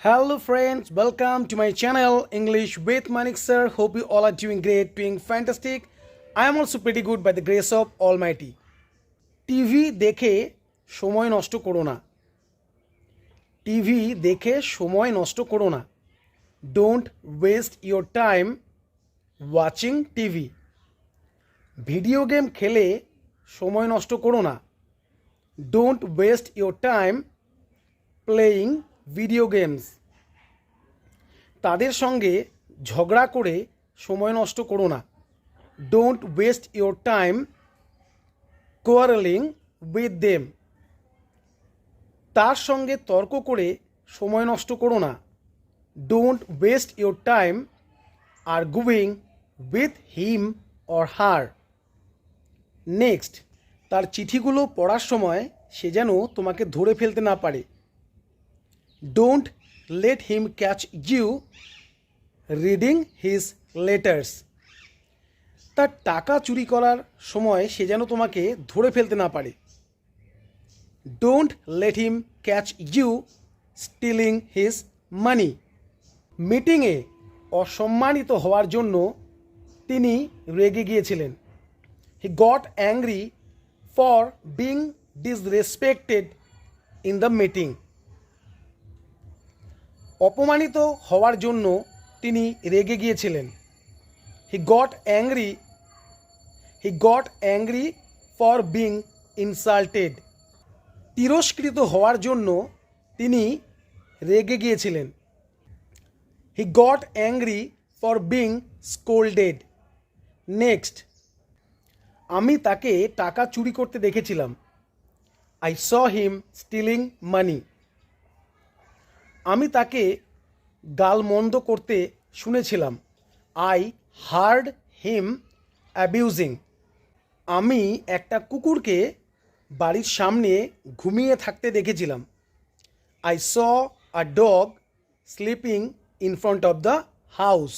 Hello friends, welcome to my channel English with Manik sir. Hope you all are doing great, doing fantastic. I am also pretty good by the grace of Almighty. TV দেখে সময় নষ্ট করো না TV দেখে সময় নষ্ট করো না don't waste your time watching TV video game খেলে সময় নষ্ট করো না ডোন্ট ওয়েস্ট ইয়োর টাইম প্লেয়িং ভিডিও গেমস তাদের সঙ্গে ঝগড়া করে সময় নষ্ট করো না। Don't waste your time quarreling with them তার সঙ্গে তর্ক করে সময় নষ্ট করো না। Don't waste your time arguing with him or her next তার চিঠিগুলো পড়ার সময় সে যেন তোমাকে ধরে ফেলতে না পারে। Don't let him catch you reading his letters তার টাকা চুরি করার সময় সে যেন তোমাকে ধরে ফেলতে না পারে। Don't let him catch you stealing his money মিটিংয়ে অসম্মানিত হওয়ার জন্য তিনি রেগে গিয়েছিলেন। He got angry for being disrespected in the meeting অপমানিত হওয়ার জন্য তিনি রেগে গিয়েছিলেন। He got angry he got angry for being insulted তিরস্কৃত হওয়ার জন্য তিনি রেগে গিয়েছিলেন। He got angry for being scolded next আমি তাকে টাকা চুরি করতে দেখেছিলাম। আই স হিম স্টিলিং মানি আমি তাকে গালমন্দ করতে শুনেছিলাম। আই হার্ড হিম অ্যাবিউজিং আমি একটা কুকুরকে বাড়ির সামনে ঘুমিয়ে থাকতে দেখেছিলাম। I saw a dog sleeping in front of the house